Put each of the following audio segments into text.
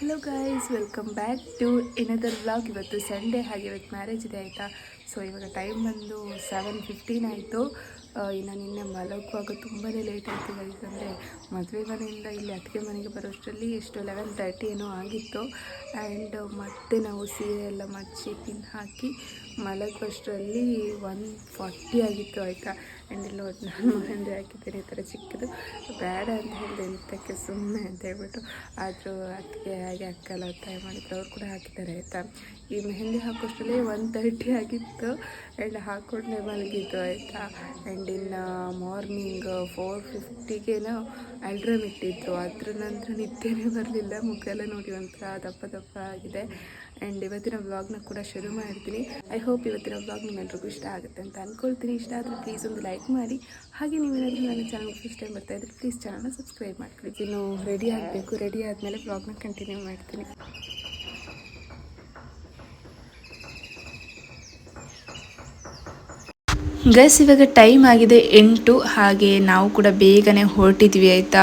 Hello guys welcome back to another vlog ಇವತ್ತು Sunday ಹಾಗೆ ಇವತ್ತು ಮ್ಯಾರೇಜ್ ಇದೆ ಆಯಿತಾ? ಸೊ ಇವಾಗ ಟೈಮ್ ಬಂದು ಸೆವೆನ್ ಫಿಫ್ಟೀನ್ ಆಯಿತು. ಇನ್ನು ನಿನ್ನೆ ಮಲಗುವಾಗ ತುಂಬಾ ಲೇಟ್ ಆಯಿತು ಗೈಸ್ ಅಂದರೆ ಮದುವೆ ಮನೆಯಿಂದ ಇಲ್ಲಿ ಅತ್ತಿಗೆ ಮನೆಗೆ ಬರೋಷ್ಟರಲ್ಲಿ ಎಷ್ಟು ಲೆವೆನ್ ತರ್ಟಿ ಏನೋ ಆಗಿತ್ತು. ಆ್ಯಂಡ್ ಮತ್ತೆ ನಾವು ಸೀರೆ ಎಲ್ಲ ಮಡಿಸಿ ಪಿನ್ ಹಾಕಿ ಮಲಗುವಷ್ಟರಲ್ಲಿ ಒನ್ ಫಾರ್ಟಿ ಆಗಿತ್ತು ಆಯಿತಾ? ಆ್ಯಂಡ್ ಇಲ್ಲಿ ನಾನು ಮಹಂದಿ ಹಾಕಿದ್ದೇನೆ ಈ ಥರ ಚಿಕ್ಕದು. ಬೇಡ ಅಂತ ಹೇಳಿದೆ ಎಂತಕ್ಕೆ ಸುಮ್ಮನೆ ಅಂತ ಹೇಳ್ಬಿಟ್ಟು. ಆದರೂ ಅದಕ್ಕೆ ಹಾಗೆ ಅಕ್ಕಲ್ಲ ಒತ್ತಾಯ ಮಾಡಿದ್ರು. ಅವ್ರು ಕೂಡ ಹಾಕಿದ್ದಾರೆ, ಆಯಿತಾ? ಈ ಮೆಹಂದಿ ಹಾಕೋಷ್ಟರಲ್ಲಿ ಒನ್ ತರ್ಟಿ ಆಗಿತ್ತು ಆ್ಯಂಡ್ ಹಾಕ್ಕೊಂಡೆ ಮಲಗಿದ್ದು ಆಯಿತಾ? ಆ್ಯಂಡ್ ಇನ್ನು ಮಾರ್ನಿಂಗ್ ಫೋರ್ ಫಿಫ್ಟಿಗೇನೋ ಅಲ್ಡ್ರಮ್ ಇಟ್ಟಿದ್ರು. ಅದ್ರ ನಂತರ ನಿದ್ದೆನೇ ಬರಲಿಲ್ಲ. ಮುಖ ಎಲ್ಲ ನೋಡಿ ಒಂಥರ ದಪ್ಪ ದಪ್ಪ ಆಗಿದೆ. ಆ್ಯಂಡ್ ಇವತ್ತಿನ ವ್ಲಾಗ್ನ ಕೂಡ ಶುರು ಮಾಡ್ತೀನಿ. ಐ ಹೋಪ್ ಇವತ್ತಿನ ವ್ಲಾಗ್ ನಿಮ್ಮೆಲ್ರಿಗೂ ಇಷ್ಟ ಆಗುತ್ತೆ ಅಂತ ಅಂದ್ಕೊಳ್ತೀನಿ ಇಷ್ಟ ಆದರೆ ಪ್ಲೀಸ್ ಒಂದು ಲೈಕ್ ಮಾಡಿ. ಹಾಗೆ ನೀವೇನಾದರೂ ನನ್ನ ಚಾನಲ್ ಫಸ್ಟ್ ಟೈಮ್ ಬರ್ತಾ ಇದ್ರೆ ಪ್ಲೀಸ್ ಚಾನಲ್ನ ಸಬ್ಸ್ಕ್ರೈಬ್ ಮಾಡ್ಕೊಳ್ಳಿ. ಇನ್ನು ರೆಡಿ ಆಗಬೇಕು. ರೆಡಿ ಆದಮೇಲೆ ವ್ಲಾಗ್ನ ಕಂಟಿನ್ಯೂ ಮಾಡ್ತೀನಿ. ಗಸ್, ಇವಾಗ ಟೈಮ್ ಆಗಿದೆ ಎಂಟು. ಹಾಗೆ ನಾವು ಕೂಡ ಬೇಗನೆ ಹೊರಟಿದ್ವಿ, ಆಯಿತಾ?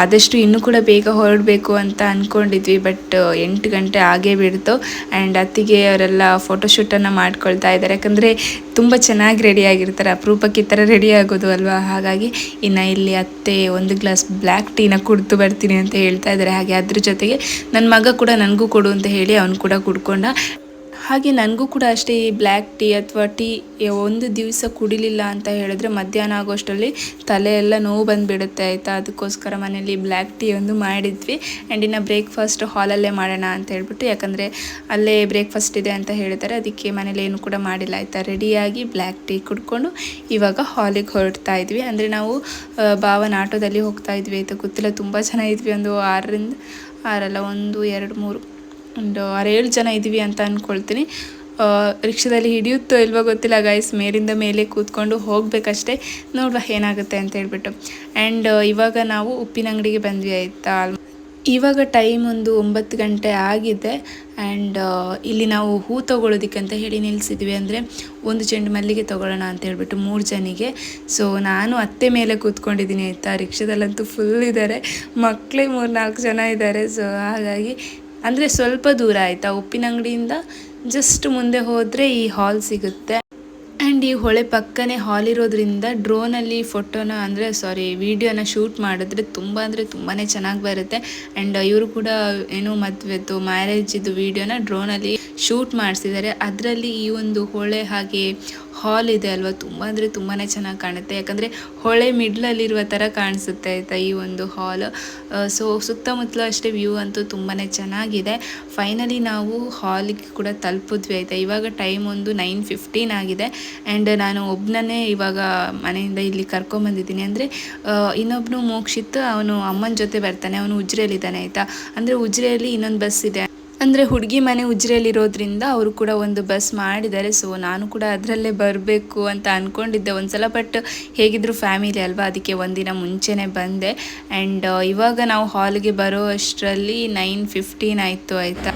ಆದಷ್ಟು ಇನ್ನೂ ಕೂಡ ಬೇಗ ಹೊರಡಬೇಕು ಅಂತ ಅಂದ್ಕೊಂಡಿದ್ವಿ ಬಟ್ ಎಂಟು ಗಂಟೆ ಆಗೇ ಬಿಡ್ತು. ಆ್ಯಂಡ್ ಅತ್ತಿಗೆ ಅವರೆಲ್ಲ ಫೋಟೋಶೂಟನ್ನು ಮಾಡ್ಕೊಳ್ತಾ ಇದ್ದಾರೆ. ಯಾಕಂದರೆ ತುಂಬ ಚೆನ್ನಾಗಿ ರೆಡಿ ಆಗಿರ್ತಾರೆ. ಅಪರೂಪಕ್ಕೆ ಈ ಥರ ರೆಡಿ ಆಗೋದು ಅಲ್ವಾ? ಹಾಗಾಗಿ ಇನ್ನು ಇಲ್ಲಿ ಅತ್ತೆ ಒಂದು ಗ್ಲಾಸ್ ಬ್ಲ್ಯಾಕ್ ಟೀನ ಕುಡಿದು ಬರ್ತೀನಿ ಅಂತ ಹೇಳ್ತಾ ಇದ್ದಾರೆ. ಹಾಗೆ ಅದ್ರ ಜೊತೆಗೆ ನನ್ನ ಮಗ ಕೂಡ ನನಗೂ ಕೊಡು ಅಂತ ಹೇಳಿ ಅವನು ಕೂಡ ಕುಡ್ಕೊಂಡ. ಹಾಗೆ ನನಗೂ ಕೂಡ ಅಷ್ಟೇ ಈ ಬ್ಲ್ಯಾಕ್ ಟೀ ಅಥವಾ ಟೀ ಒಂದು ದಿವಸ ಕುಡಿಲಿಲ್ಲ ಅಂತ ಹೇಳಿದ್ರೆ ಮಧ್ಯಾಹ್ನ ಆಗೋಷ್ಟರಲ್ಲಿ ತಲೆ ಎಲ್ಲ ನೋವು ಬಂದುಬಿಡುತ್ತೆ ಆಯಿತಾ? ಅದಕ್ಕೋಸ್ಕರ ಮನೇಲಿ ಬ್ಲ್ಯಾಕ್ ಟೀ ಒಂದು ಮಾಡಿದ್ವಿ. ಆ್ಯಂಡ್ ಇನ್ನು ಬ್ರೇಕ್ಫಾಸ್ಟ್ ಹಾಲಲ್ಲೇ ಮಾಡೋಣ ಅಂತ ಹೇಳ್ಬಿಟ್ಟು, ಯಾಕಂದರೆ ಅಲ್ಲೇ ಬ್ರೇಕ್ಫಾಸ್ಟ್ ಇದೆ ಅಂತ ಹೇಳ್ತಾರೆ ಅದಕ್ಕೆ ಮನೇಲಿ ಏನು ಕೂಡ ಮಾಡಿಲ್ಲ ಆಯಿತಾ? ರೆಡಿಯಾಗಿ ಬ್ಲ್ಯಾಕ್ ಟೀ ಕುಡ್ಕೊಂಡು ಇವಾಗ ಹಾಲಿಗೆ ಹೊರಡ್ತಾ ಇದ್ವಿ. ಅಂದರೆ ನಾವು ಭಾವನ ಆಟೋದಲ್ಲಿ ಹೋಗ್ತಾ ಇದ್ವಿ ಆಯಿತಾ? ಗೊತ್ತಿಲ್ಲ, ತುಂಬ ಚೆನ್ನಾಗಿದ್ವಿ ಒಂದು ಆರರಿಂದ, ಆರಲ್ಲ, ಒಂದು, ಎರಡು, ಮೂರು. ಒಂದು ಆರೇಳು ಜನ ಇದ್ದೀವಿ ಅಂತ ಅಂದ್ಕೊಳ್ತೀನಿ ರಿಕ್ಷಾದಲ್ಲಿ ಹಿಡಿಯುತ್ತೋ ಇಲ್ವೋ ಗೊತ್ತಿಲ್ಲ ಗೈಸ್ ಮೇಲಿಂದ ಮೇಲೆ ಕೂತ್ಕೊಂಡು ಹೋಗಬೇಕಷ್ಟೇ. ನೋಡುವ ಏನಾಗುತ್ತೆ ಅಂತ ಹೇಳ್ಬಿಟ್ಟು. ಆ್ಯಂಡ್ ಇವಾಗ ನಾವು ಉಪ್ಪಿನ ಅಂಗಡಿಗೆ ಬಂದ್ವಿ ಆಯಿತಾ? ಇವಾಗ ಟೈಮ್ ಒಂದು ಒಂಬತ್ತು ಗಂಟೆ ಆಗಿದೆ. ಆ್ಯಂಡ್ ಇಲ್ಲಿ ನಾವು ಹೂ ತೊಗೊಳೋದಿಕ್ಕೆ ಅಂತ ಹೇಳಿ ನಿಲ್ಲಿಸಿದ್ವಿ ಅಂದರೆ ಒಂದು ಚೆಂಡು ಮಲ್ಲಿಗೆ ತೊಗೊಳ್ಳೋಣ ಅಂತ ಹೇಳ್ಬಿಟ್ಟು ಮೂರು ಜನಿಗೆ ಸೊ ನಾನು ಅತ್ತೆ ಮೇಲೆ ಕೂತ್ಕೊಂಡಿದ್ದೀನಿ ಆಯಿತಾ? ರಿಕ್ಷಾದಲ್ಲಂತೂ ಫುಲ್ ಇದ್ದಾರೆ ಮಕ್ಕಳೇ ಮೂರು ನಾಲ್ಕು ಜನ ಇದ್ದಾರೆ ಸೊ ಹಾಗಾಗಿ ಅಂದರೆ ಸ್ವಲ್ಪ ದೂರ ಆಯಿತಾ? ಉಪ್ಪಿನ ಅಂಗಡಿಯಿಂದ ಜಸ್ಟ್ ಮುಂದೆ ಹೋದರೆ ಈ ಹಾಲ್ ಸಿಗುತ್ತೆ. ಆ್ಯಂಡ್ ಈ ಹೊಳೆ ಪಕ್ಕನೇ ಹಾಲ್ ಇರೋದ್ರಿಂದ ಡ್ರೋನಲ್ಲಿ ಫೋಟೋನ ಅಂದರೆ ಸಾರಿ ವಿಡಿಯೋನ ಶೂಟ್ ಮಾಡಿದ್ರೆ ತುಂಬ ಅಂದರೆ ತುಂಬಾ ಚೆನ್ನಾಗಿ ಬರುತ್ತೆ. ಆ್ಯಂಡ್ ಇವರು ಕೂಡ ಏನು ಮದುವೆದು ಮ್ಯಾರೇಜಿದ್ದು ವಿಡಿಯೋನ ಡ್ರೋನಲ್ಲಿ ಶೂಟ್ ಮಾಡಿಸಿದ್ದಾರೆ. ಅದರಲ್ಲಿ ಈ ಒಂದು ಹೊಳೆ ಹಾಗೆ ಹಾಲ್ ಇದೆ ಅಲ್ವಾ? ತುಂಬ ಅಂದರೆ ತುಂಬಾ ಚೆನ್ನಾಗಿ ಕಾಣುತ್ತೆ. ಯಾಕಂದರೆ ಹೊಳೆ ಮಿಡ್ಲಲ್ಲಿರುವ ಥರ ಕಾಣಿಸುತ್ತೆ ಆಯಿತಾ ಈ ಒಂದು ಹಾಲ್ ಸೊ ಸುತ್ತಮುತ್ತಲು ಅಷ್ಟೇ ವ್ಯೂ ಅಂತೂ ತುಂಬಾ ಚೆನ್ನಾಗಿದೆ. ಫೈನಲಿ ನಾವು ಹಾಲಿಗೆ ಕೂಡ ತಲುಪಿದ್ವಿ ಆಯಿತಾ. ಇವಾಗ ಟೈಮ್ ಒಂದು ನೈನ್ ಫಿಫ್ಟೀನ್ ಆಗಿದೆ. ಆ್ಯಂಡ್ ನಾನು ಒಬ್ಬನೇ ಇವಾಗ ಮನೆಯಿಂದ ಇಲ್ಲಿ ಕರ್ಕೊಂಬಂದಿದ್ದೀನಿ ಅಂದರೆ ಇನ್ನೊಬ್ಬನು ಮೋಕ್ಷಿತ್, ಅವನು ಅಮ್ಮನ ಜೊತೆ ಬರ್ತಾನೆ. ಅವನು ಉಜ್ರೆಯಲ್ಲಿದ್ದಾನೆ ಆಯಿತಾ. ಅಂದರೆ ಉಜ್ರೆಯಲ್ಲಿ ಇನ್ನೊಂದು ಬಸ್ ಇದೆ. ಅಂದರೆ ಹುಡುಗಿ ಮನೆ ಉಜ್ರೆಯಲ್ಲಿರೋದ್ರಿಂದ ಅವರು ಕೂಡ ಒಂದು ಬಸ್ ಮಾಡಿದ್ದಾರೆ. ಸೊ ನಾನು ಕೂಡ ಅದರಲ್ಲೇ ಬರಬೇಕು ಅಂತ ಅಂದ್ಕೊಂಡಿದ್ದೆ ಒಂದ್ಸಲ ಬಟ್ ಹೇಗಿದ್ರು ಫ್ಯಾಮಿಲಿ ಅಲ್ವಾ, ಅದಕ್ಕೆ ಒಂದಿನ ಮುಂಚೆನೇ ಬಂದೆ. ಆ್ಯಂಡ್ ಇವಾಗ ನಾವು ಹಾಲ್ಗೆ ಬರೋ ಅಷ್ಟರಲ್ಲಿ ನೈನ್ ಫಿಫ್ಟೀನ್ ಆಯಿತು, ಆಯಿತಾ?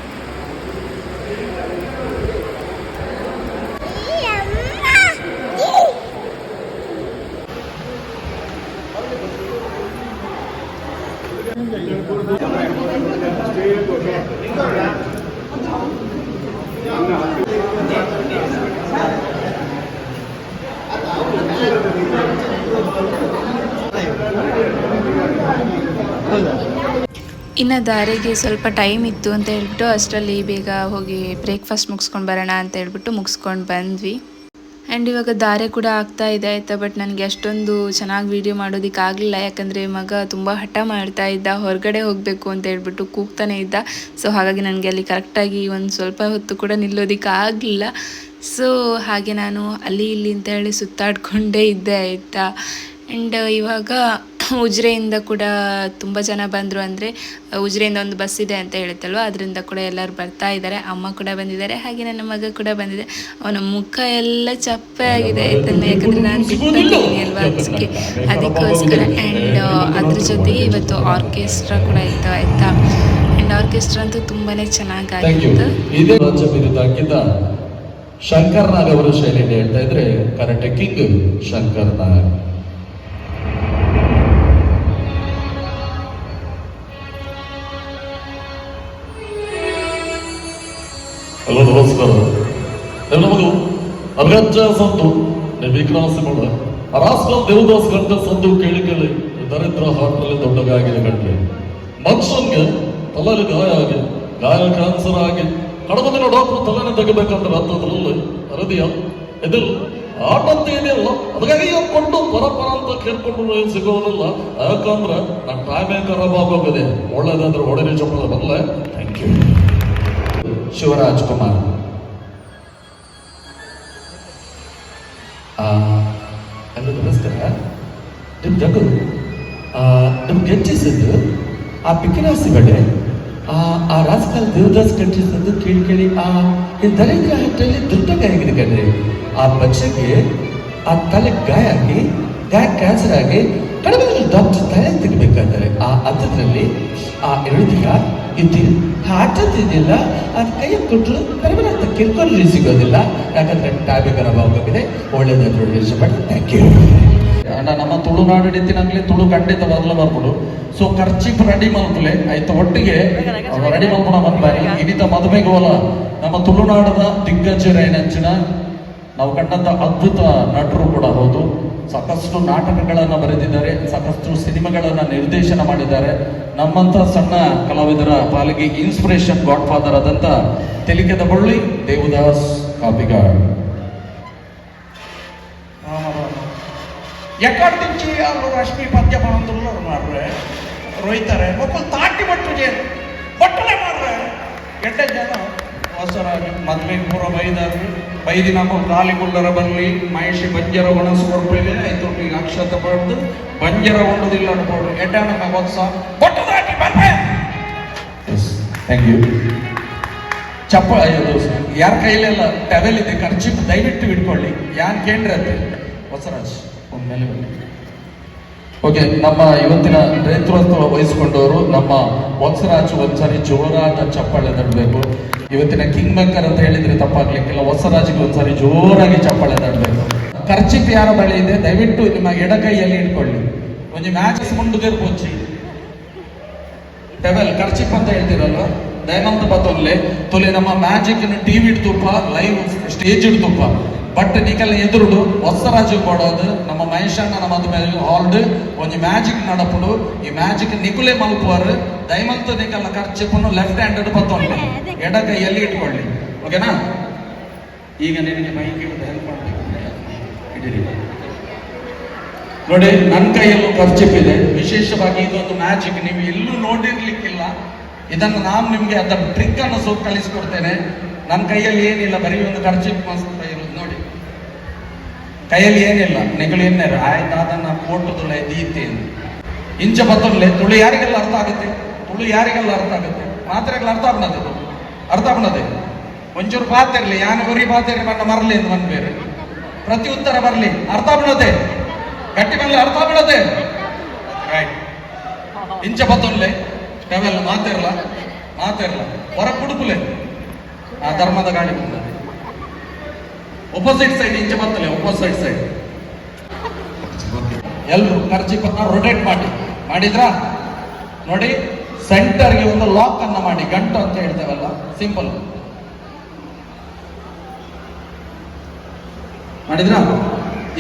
ಇನ್ನು ದಾರಿಗೆ ಸ್ವಲ್ಪ ಟೈಮ್ ಇತ್ತು ಅಂತ ಹೇಳ್ಬಿಟ್ಟು ಅಷ್ಟರಲ್ಲಿ ಬೇಗ ಹೋಗಿ ಬ್ರೇಕ್ಫಾಸ್ಟ್ ಮುಗಿಸ್ಕೊಂಡು ಬರೋಣ ಅಂತ ಹೇಳ್ಬಿಟ್ಟು ಮುಗಿಸ್ಕೊಂಡು ಬಂದ್ವಿ. ಆ್ಯಂಡ್ ಇವಾಗ ದಾರೆ ಕೂಡ ಆಗ್ತಾ ಇದೆ ಆಯಿತಾ ಬಟ್ ನನಗೆ ಅಷ್ಟೊಂದು ಚೆನ್ನಾಗಿ ವೀಡಿಯೋ ಮಾಡೋದಕ್ಕೆ ಆಗಲಿಲ್ಲ. ಯಾಕಂದರೆ ಮಗ ತುಂಬ ಹಠ ಮಾಡ್ತಾ ಇದ್ದ, ಹೊರಗಡೆ ಹೋಗಬೇಕು ಅಂತ ಹೇಳ್ಬಿಟ್ಟು ಕೂಗ್ತಾನೆ ಇದ್ದ. ಸೊ ಹಾಗಾಗಿ ನನಗೆ ಅಲ್ಲಿ ಕರೆಕ್ಟಾಗಿ ಒಂದು ಸ್ವಲ್ಪ ಹೊತ್ತು ಕೂಡ ನಿಲ್ಲೋದಕ್ಕೆ ಆಗಲಿಲ್ಲ. ಸೊ ಹಾಗೆ ನಾನು ಅಲ್ಲಿ ಇಲ್ಲಿ ಅಂತ ಹೇಳಿ ಸುತ್ತಾಡಿಕೊಂಡೇ ಇದ್ದೆ ಆಯಿತಾ. ಆ್ಯಂಡ್ ಇವಾಗ ಉಜಿರೆಯಿಂದ ಕೂಡ ತುಂಬ ಜನ ಬಂದರು ಅಂದರೆ ಉಜ್ರೆಯಿಂದ ಒಂದು ಬಸ್ ಇದೆ ಅಂತ ಹೇಳುತ್ತಲ್ವ ಅದರಿಂದ ಕೂಡ ಎಲ್ಲರೂ ಬರ್ತಾ ಇದ್ದಾರೆ. ಅಮ್ಮ ಕೂಡ ಬಂದಿದ್ದಾರೆ ಹಾಗೆ ನನ್ನ ಮಗ ಕೂಡ ಬಂದಿದೆ. ಅವನ ಮುಖ ಎಲ್ಲ ಚಪ್ಪೆ ಆಗಿದೆ ಆಯ್ತಂದ್ರೆ ಯಾಕಂದರೆ ನಾನು ಬಿಟ್ಟಿದ್ದೀನಿ ಅಲ್ವಾ ಅದಕ್ಕೆ ಅದಕ್ಕೋಸ್ಕರ ಆ್ಯಂಡ್ ಅದ್ರ ಜೊತೆಗೆ ಇವತ್ತು ಆರ್ಕೆಸ್ಟ್ರಾ ಕೂಡ ಇತ್ತು ಆಯಿತಾ? ಆ್ಯಂಡ್ ಆರ್ಕೆಸ್ಟ್ರಾ ಅಂತೂ ತುಂಬಾ ಚೆನ್ನಾಗಾಗಿತ್ತು. ಶಂಕರ್ನಾಗ್ ಶಂಕರ್ ನಾಗ್ ಅವರ ಶೈಲಿಯಲ್ಲಿ ಹೇಳ್ತಾ ಇದ್ರೆ ಕರೆಕ್ಟ್ ಕಿಂಗ್ ಶಂಕರ್ ನಾಗ್. ನೀವು ನಮಗೂ ಅರ್ಗಜ್ಜ ಸಂತು ನೀವು ವಿಕ್ರಾಸಿ ಮಾಡ ರಾಸ್ಕಲ್ ದೇವದಾಸ್ ಗಂಟ ಸಂತು ಕೇಳಿ ಕೇಳಿ, ದರಿದ್ರ ಹಾಟ್ರಲ್ಲಿ ದೊಡ್ಡಗಾಗಿದೆ ಗಂಟೆ ಮನುಷ್ಯನ್ಗೆ ತಲೆಯಲ್ಲಿ ಗಾಯ ಆಗಿ ಗಾಯ ಕ್ಯಾನ್ಸರ್ ಆಗಿ ಕಡಿಮೆ ದಿನ ಡಾಕ್ಟರ್ ತಲೆನೇ ತೆಗಿಬೇಕಂದ್ರೆ ಹತ್ತದ್ರಲ್ಲಿ ಹೃದಯ ಎದುರು ಆಟ ಅಂತ ಏನಿಲ್ಲ ಅದಕ್ಕಾಗಿ ಕೊಂಡು ಪರಪರ ಅಂತ ಕೇಳ್ಕೊಂಡು ಏನ್ ಸಿಗೋದಿಲ್ಲ. ಯಾಕಂದ್ರೆ ನನ್ನ ಟೈಮೇ ಖರಾಬ್ ಆಗೋಗಿದೆ ಒಳ್ಳೇದಂದ್ರೆ ಒಡನೆ ಚಪ್ಪಲ ಬರಲ್ಲ ಥ್ಯಾಂಕ್ ಯು ಶಿವರಾಜ್ ಕುಮಾರ್ ನಮಸ್ಕಾರ. ನಿಮ್ಮ ಜಗು ನಿಮ್ಗೆ ಹೆಚ್ಚಿಸಿದ್ದು ಆ ಪಿಕಿನಾಸಿ ಬಡೆ ಆ ಆ ರಾಜಕಾಲ ದೇವದಾಸ್ ಕಟ್ಟಿಸಿದ್ದು ಕೇಳಿ ಕೇಳಿ, ಆ, ಈ ದರಿದ್ರ ಹಟ್ಟಲ್ಲಿ ದುಡ್ಡಗಾಗಿದೆ ಕಣ್ರಿ. ಆ ಪಕ್ಷಕ್ಕೆ ಆ ತಲೆ ಗಾಯ ಆಗಿ, ಗಾಯ ಕ್ಯಾನ್ಸರ್ ಆಗಿ ಕಡಿಮೆ ಡಾಕ್ಟರ್ ತಲೆ ತೆಗಿಬೇಕಾದ್ರೆ ಆ ಹತ್ತದ್ರಲ್ಲಿ ಆ ಎರಡು ದಿನ ಇದ್ದಿ ಆಟದಿದ್ದಿಲ್ಲ ಅದು ಕೈ ಕೊಟ್ಟರು ಪರಿವರ್ತ ಕಿರ್ಕೊಳ್ಳಿ ಸಿಗೋದಿಲ್ಲ ಯಾಕಂದ್ರೆ ಟಾಬಿ ಖರಾಬ್ ಆಗೋಗಿದೆ ಒಳ್ಳೇದಾದ್ರು ಇಷ್ಟಪಟ್ಟು ಥ್ಯಾಂಕ್ ಯು ಅಣ್ಣ ನಮ್ಮ ತುಳುನಾಡು ರೀತಿನಾಗ್ಲಿ ತುಳು ಖಂಡಿತ ಮೊದಲು ಬರ್ಬೋದು ಸೊ ಖರ್ಚಿಪ್ ರೆಡಿ ಮಲ್ಪಲೆ ಆಯ್ತು ಒಟ್ಟಿಗೆ ರೆಡಿ ಮಲ್ಪಣ ಬಂದ್ಬಾರಿ ಇನ್ನಿತ ಮದುವೆಗೋಲ ನಮ್ಮ ತುಳುನಾಡದ ದಿಗ್ಗಜರ ಏನಂಚಿನ ನಾವು ಕಂಡಂಥ ಅದ್ಭುತ ನಟರು ಕೂಡ ಹೌದು. ಸಾಕಷ್ಟು ನಾಟಕಗಳನ್ನು ಬರೆದಿದ್ದಾರೆ, ಸಾಕಷ್ಟು ಸಿನಿಮಾಗಳನ್ನು ನಿರ್ದೇಶನ ಮಾಡಿದ್ದಾರೆ. ನಮ್ಮಂಥ ಸಣ್ಣ ಕಲಾವಿದರ ಪಾಲಿಗೆ ಇನ್ಸ್ಪಿರೇಷನ್ ಗಾಡ್ ಫಾದರ್ ಆದಂಥ ತೆಲಿಕೆದ ಬಳ್ಳಿ ದೇವದಾಸ್ ಕಾಪಿಗಾರ್. ಎಕ್ಕಡ್ ದಿವ್ಸಿ ಅವರು ರಶ್ಮಿ ಪದ್ಯ ಬಂದ್ರು ಅವ್ರು ಮಾಡ್ರೆ, ರೊಯ್ತಾರೆ. ಒಬ್ಬ ತಾಟಿ ಬಟ್ಟು ಜೇನು ಬಟ್ಟಲೆ ಮಾಡ್ರೆ ಎಡ್ಡೆ ಜನ ಹೊಸರಾಗಿ ಮದ್ವೆಗೆ ಪೂರ ಬೈದಾರು. ಬೈದಿನ ಕಾಲಿಗುಳ್ಳರ ಬರಲಿ ಮಹೇಶಿ ಬಂಜರ ಒಣಸ್ಕೊಡ್ಬೇಲೆ ಆಯ್ತು. ಈಗ ಅಕ್ಷತ ಪಡೆದು ಬಂಜರ ಉಂಡುದಿಲ್ಲ ಅನ್ಕೊಂಡು ಎಡ್ಡನ ಹೊಸ ಬಟ್ಟು ತಾಟಿ ಬರ್ಬೇ ಥ್ಯಾಂಕ್ ಯು ಚಪ್ಪ ಇದು ಯಾರ ಕೈಲೆಲ್ಲ ಟವೆಲ್ ಇದೆ ಖರ್ಚು ದಯವಿಟ್ಟು ಇಟ್ಕೊಳ್ಳಿ ಯಾನ್ ಕೇಂದ್ರ ಅದೇ ಹೊಸರಾಜ್ ಒಮ್ಮೆಲೆ ಬನ್ನಿ. ಓಕೆ ನಮ್ಮ ಇವತ್ತಿನ ನೇತೃತ್ವ ವಹಿಸಿಕೊಂಡವರು ನಮ್ಮ ಹೊಸರಾಜ್ ಒಂದ್ಸಾರಿ ಜೋರಾದ ಚಪ್ಪಾಳೆ ತಡಬೇಕು ಇವತ್ತಿನ ಕಿಂಗ್ ಮೇಕರ್ ಅಂತ ಹೇಳಿದ್ರೆ ತಪ್ಪಾಗ್ಲಿಕ್ಕಿಲ್ಲ. ಹೊಸ ರಾಜಿಗೆ ಒಂದ್ಸಾರಿ ಜೋರಾಗಿ ಚಪ್ಪಾಳೆ ತಡಬೇಕು. ಖರ್ಚಿಪ್ ಯಾರ ಬಳಿ ಇದೆ, ದಯವಿಟ್ಟು ನಿಮ್ಮ ಎಡಕೈಯಲ್ಲಿ ಇಟ್ಕೊಳ್ಳಿ. ಒಂದು ಮ್ಯಾಚಸ್ ಪೋಚಿ. ಟೆವೆಲ್ ಖರ್ಚಿಪ್ ಅಂತ ಹೇಳ್ತಿರಲ್ಲ ದಯಾನಂದ ಬತ್ತೊಂದ್ಲೆ ತೊಲೆ ನಮ್ಮ ಮ್ಯಾಜಿಕ್ ಟಿವಿ ಇಡ್ತುಪ್ಪ ಲೈವ್ ಸ್ಟೇಜ್ ಬಟ್ ನಿಕಲ್ ಎದುರುಡು ಹೊಸ ರಾಜು ಕೊಡೋದು. ನಮ್ಮ ಮಹೇಶಣ್ಣ ಮದುವೆ ಹಾಲ್ಡ್ ಒಂದು ಮ್ಯಾಜಿಕ್ ನಡಪುಡು. ಈ ಮ್ಯಾಜಿಕ್ ನಿಕುಲೆ ಮಲ್ಪುವರ್. ದಯಮಂತ ನಿಕಲ್ ಖರ್ಚಿಪ್ಪನ್ನು ಲೆಫ್ಟ್ ಹ್ಯಾಂಡೆಡ್ ಬತ್ತೊಂಡು. ಎಡ ಕೈಯಲ್ಲಿ ಇಟ್ಕೊಳ್ಳಿ. ಓಕೆನಾ ಈಗ ನಿನಗೆ ಮೈ ಕೇಳಿದ ಹೆಲ್ಪ್ ಮಾಡಬೇಕು. ನೋಡಿ ನನ್ನ ಕೈಯಲ್ಲೂ ಖರ್ಚಿಪ್ ಇದೆ ವಿಶೇಷವಾಗಿ ಇದೊಂದು ಮ್ಯಾಜಿಕ್ ನೀವು ಎಲ್ಲೂ ನೋಡಿರ್ಲಿಕ್ಕಿಲ್ಲ. ಇದನ್ನು ನಾನು ನಿಮಗೆ ಅದರ ಟ್ರಿಕ್ ಅನ್ನು ಸ್ವಲ್ಪ ಕಲಿಸ್ಕೊಡ್ತೇನೆ ನನ್ನ ಕೈಯಲ್ಲಿ ಏನಿಲ್ಲ ಬರೀ ಒಂದು ಖರ್ಚಿಪ್ ಮಾಸ್ತ್ರ ಇರೋದು. ಕೈಯಲ್ಲಿ ಏನಿಲ್ಲ, ನೆಗಳು ಏನೇರು ಆಯ್ತು, ಅದನ್ನ ತುಳೆ ದೀತೆ ಇಂಚ ಬತ್ತಲ್ಲೇ ತುಳು ಯಾರಿಗೆಲ್ಲ ಅರ್ಥ ಆಗುತ್ತೆ? ತುಳು ಯಾರಿಗೆಲ್ಲ ಅರ್ಥ ಆಗುತ್ತೆ? ಮಾತ್ರೆಗಳು ಅರ್ಥ ಆಗ್ನದೆ ಅರ್ಥ ಆಗ್ನದೆ ಒಂಚೂರು ಪಾತಿರ್ಲಿ ಯಾನು ಗುರಿ ಪಾತಿರ್ಲಿ ಬಣ್ಣ ಮರಲಿ ಅಂತ ಬಂದ ಬೇರೆ. ಪ್ರತಿ ಉತ್ತರ ಬರಲಿ, ಅರ್ಥ ಆಗ್ನದೆ ಗಟ್ಟಿ ಮೇಲೆ ಅರ್ಥ ಬಿಡದೆ ರೈಟ್ ಇಂಚ ಬತ್ತೊನ್ಲೆ ಟವೆಲ್ಲ ಮಾತಿರಲ್ಲ ಮಾತಿರಲ್ಲ ಹೊರ ಕುಡುಕುಲೆ. ಆ ಧರ್ಮದ ಗಾಡಿ ಬಂದ. ಒಪೋಸಿಟ್ ಸೈಡ್ ಇಂಚೆ ಬರ್ತಲ್ಲ ಒಪೋಸಿಟ್ ಸೈಡ್ ಎಲ್ರು ಪತ್ರ ರೊಟೇಟ್ ಮಾಡಿ. ಮಾಡಿದ್ರಾ? ನೋಡಿ ಸೆಂಟರ್ಗೆ ಒಂದು ಲಾಕ್ ಅನ್ನ ಮಾಡಿ. ಗಂಟು ಅಂತ ಹೇಳ್ತೇವಲ್ಲ ಸಿಂಪಲ್ ಮಾಡಿದ್ರಾ?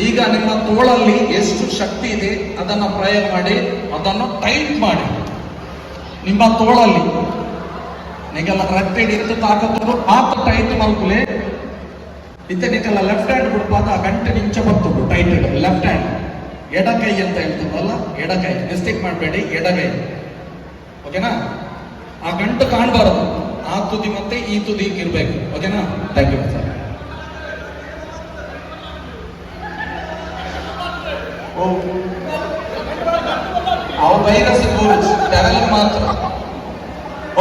ಈಗ ನಿಮ್ಮ ತೋಳಲ್ಲಿ ಎಷ್ಟು ಶಕ್ತಿ ಇದೆ ಅದನ್ನು ಪ್ರಯೋಗ ಮಾಡಿ, ಅದನ್ನು ಟೈಟ್ ಮಾಡಿ. ನಿಮ್ಮ ತೋಳಲ್ಲಿ. ನಿಮಗೆಲ್ಲ ರಟ್ಟೆಡ್ ತಾಕತ್ತು ಆತ ಟೈಟ್ ಮಲ್ಕುಲೆ ಇತ್ತೆ ನಿಕ್ಕೆಲ್ಲ ಲೆಫ್ಟ್ ಹ್ಯಾಂಡ್ ಬಿಡ್ಪಾದ ಆ ಗಂಟೆ ನಿಂಚ ಬರ್ತುಡು ಟೈಟ್ ಲೆಫ್ಟ್ ಹ್ಯಾಂಡ್ ಎಡಕೈ ಅಂತ ಹೇಳ್ತದಲ್ಲ ಎಡಕೈ ಮಿಸ್ಟೇಕ್ ಮಾಡಬೇಡಿ, ಎಡಗೈ. ಓಕೆನಾ ಆ ಗಂಟು ಕಾಣಬಾರದು. ಆ ತುದಿ ಮತ್ತೆ ಈ ತುದಿ ಇರಬೇಕು. ಓಕೆನಾ ಥ್ಯಾಂಕ್ ಯು ಸರ್ ಓ. ಅವ ವೈರಸ್ ಟ್ರಾವೆಲ್ ಮಾತ್ರ.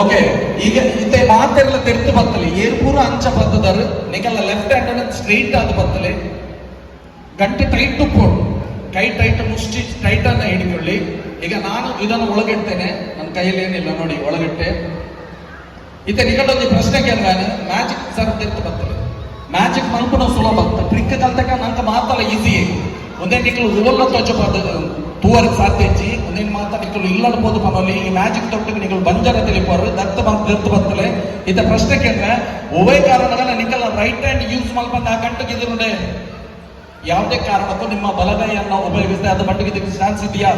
ಓಕೆ ಈಗ ಇತ್ತೆ ಮಾತೆಲ್ಲ ತೆರೆದು ಬತ್ತಲೆ ಏರ್ ಪೂರ ಅಂಚ ಬತ್ತದಾರು ನಿಗೆಲ್ಲ ಲೆಫ್ಟ್ ಹ್ಯಾಂಡ್ ಸ್ಟ್ರೈಟ್ ಆದ ಬತ್ತಲೆ ಗಂಟೆ ಟೈಟ್ ತುಪ್ಪೋಡು ಕೈ ಟೈಟ್ ಮುಷ್ಟಿ ಟೈಟ್ ಅನ್ನ ಹಿಡಿಕೊಳ್ಳಿ. ಈಗ ನಾನು ಇದನ್ನು ಒಳಗಿಡ್ತೇನೆ. ನನ್ನ ಕೈಯಲ್ಲಿ ಏನಿಲ್ಲ ನೋಡಿ, ಒಳಗಿಟ್ಟೆ. ಇತ್ತೆ ನಿಕಟೊಂದು ಪ್ರಶ್ನೆ ನಾನು. ಮ್ಯಾಜಿಕ್ ಸರ್ ತೆರ್ತು ಬತ್ತಲೆ ಮ್ಯಾಜಿಕ್ ಮಲ್ಪನ ಸುಲಭ ಟ್ರಿಕ್ ಕಲ್ತಕ ನಂತ ಮಾತಲ್ಲ ಈಸಿ ಒಂದೇ ನಿಕ್ಕಲು ತೋಚಬಾರ್ದು ತೋಚಪಾದ ಸಾಧ್ಯ ಹೆಚ್ಚಿ ಒಂದೇನು ಮಾತ ನಿಕ್ಕಲು ಇಲ್ಲಡ ಪೋದು ಪನೋಲಿ ಈ ಮ್ಯಾಜಿಕ್ ತೊಟ್ಟಿಗೆ ನಿಕ್ಕಲು ಬಂಜರ ತಿಳಿಪಾರು ದತ್ತ ಬಂತ ದತ್ತ ಬರ್ತಲೆ ಇದ ಪ್ರಶ್ನೆ ಕೇಂದ್ರ ಒವೇ ಕಾರಣಗಳ ನಿಕ್ಕಲ್ಲ ರೈಟ್ ಹ್ಯಾಂಡ್ ಯೂಸ್ ಮಲ್ಪಂದ ಆ ಗಂಟೆಗೆ ಇದ್ರುಂಡೆ ಯಾವುದೇ ಕಾರಣಕ್ಕೂ ನಿಮ್ಮ ಬಲಗೈಯನ್ನು ಉಪಯೋಗಿಸದೆ ಅದು ಮಟ್ಟಿಗೆ ಇದಕ್ಕೆ ಚಾನ್ಸ್ ಇದೆಯಾ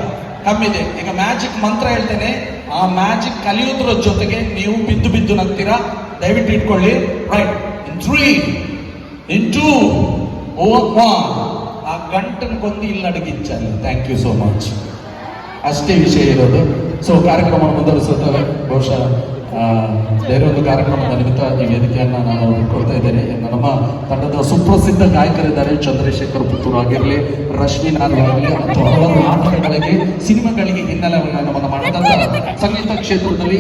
ಕಮ್ಮಿದೆ ಈಗ ಮ್ಯಾಜಿಕ್ ಮಂತ್ರ ಹೇಳ್ತೇನೆ. ಆ ಮ್ಯಾಜಿಕ್ ಕಲಿಯೋದ್ರ ಜೊತೆಗೆ ನೀವು ಬಿದ್ದು ಬಿದ್ದು ನಗ್ತೀರಾ? ದಯವಿಟ್ಟು ಇಟ್ಕೊಳ್ಳಿ. Right in three in two over one ಗಂಟನ್ ಕೊಂದು ಇಲ್ಲಿ ನಡಗಿಚ್ಚಲ್ಲ ಥ್ಯಾಂಕ್ ಯು ಸೋ ಮಚ್ ಅಷ್ಟೇ ವಿಷಯ ಇರೋದು. ಸೊ ಕಾರ್ಯಕ್ರಮ ಮುಂದುವರಿಸುತ್ತವೆ. ಬಹುಶಃ ಬೇರೆ ಒಂದು ಕಾರ್ಯಕ್ರಮದ ನಿಮಿತ್ತ ಈ ವೇದಿಕೆಯನ್ನು ನಾನು ಕೊಡ್ತಾ ಇದ್ದೇನೆ. ನಮ್ಮ ತಂಡದ ಸುಪ್ರಸಿದ್ಧ ಗಾಯಕರಿದ್ದಾರೆ. ಚಂದ್ರಶೇಖರ್ ಪುತ್ತೂರು ಆಗಿರಲಿ, ರಶ್ಮಿ ನಾರಾಯಣ್ ಅಥವಾ ಹಲವಾರು ನಾಟಕಗಳಿಗೆ, ಸಿನಿಮಾಗಳಿಗೆ ಹಿನ್ನೆಲೆಯನ್ನು ನಮ್ಮನ್ನು ಮಾಡಿದಂತ ಸಂಗೀತ ಕ್ಷೇತ್ರದಲ್ಲಿ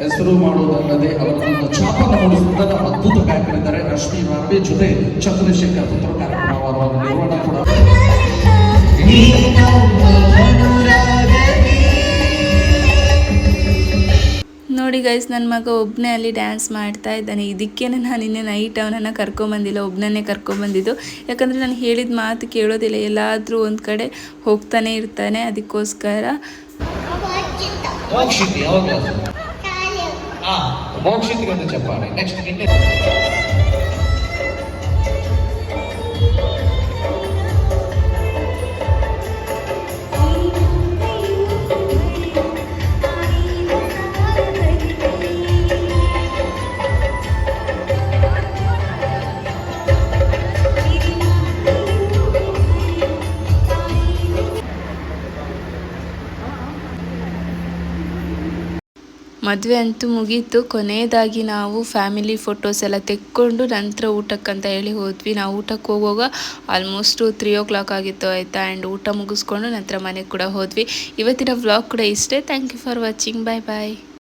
ಹೆಸರು ಮಾಡುವುದಲ್ಲದೆ ಅವರನ್ನು ಛಾಪನ್ನು ಮೂಡಿಸುವುದನ್ನು ಅದ್ಭುತ ಗಾಯಕರಿದ್ದಾರೆ. ರಶ್ಮಿ ನಾರ್ವೆ ಜೊತೆ ಚಂದ್ರಶೇಖರ್ ಪುತ್ರ ಕಾರ್ಯಕ್ರಮ ಅವರ ನಿರ್ವಹಣೆ ಕೂಡ ನೋಡಿ ಗೈಸ್ ನನ್ನ ಮಗ ಒಬ್ಬನೇ ಅಲ್ಲಿ ಡ್ಯಾನ್ಸ್ ಮಾಡ್ತಾ ಇದ್ದಾನೆ. ಇದಕ್ಕೆ ನಾನು ನಿನ್ನೆ ನೈಟ್ ಅವನನ್ನು ಕರ್ಕೊಂಬಂದಿಲ್ಲ ಒಬ್ಬನನ್ನೇ ಕರ್ಕೊಂಬಂದಿದ್ದು ಯಾಕಂದರೆ ನಾನು ಹೇಳಿದ ಮಾತು ಕೇಳೋದಿಲ್ಲ. ಎಲ್ಲಾದರೂ ಒಂದು ಕಡೆ ಹೋಗ್ತಾನೆ ಇರ್ತಾನೆ. ಅದಕ್ಕೋಸ್ಕರ ಮೋಕ್ಷಿತಿ ಯಾವಾಗ ಹಾ ಮದುವೆ ಅಂತೂ ಮುಗೀತು. ಕೊನೆಯದಾಗಿ ನಾವು ಫ್ಯಾಮಿಲಿ ಫೋಟೋಸ್ ಎಲ್ಲ ತೆಕ್ಕೊಂಡು ನಂತರ ಊಟಕ್ಕಂತ ಹೇಳಿ ಹೋದ್ವಿ. ನಾವು ಊಟಕ್ಕೆ ಹೋಗುವಾಗ ಆಲ್ಮೋಸ್ಟು ತ್ರೀ ಓ ಕ್ಲಾಕ್ ಆಗಿತ್ತು ಆಯಿತಾ? ಆ್ಯಂಡ್ ಊಟ ಮುಗಿಸ್ಕೊಂಡು ನಂತರ ಮನೆಗೆ ಕೂಡ ಹೋದ್ವಿ. ಇವತ್ತಿನ ವ್ಲಾಗ್ ಕೂಡ ಇಷ್ಟೇ. Thank you for watching bye bye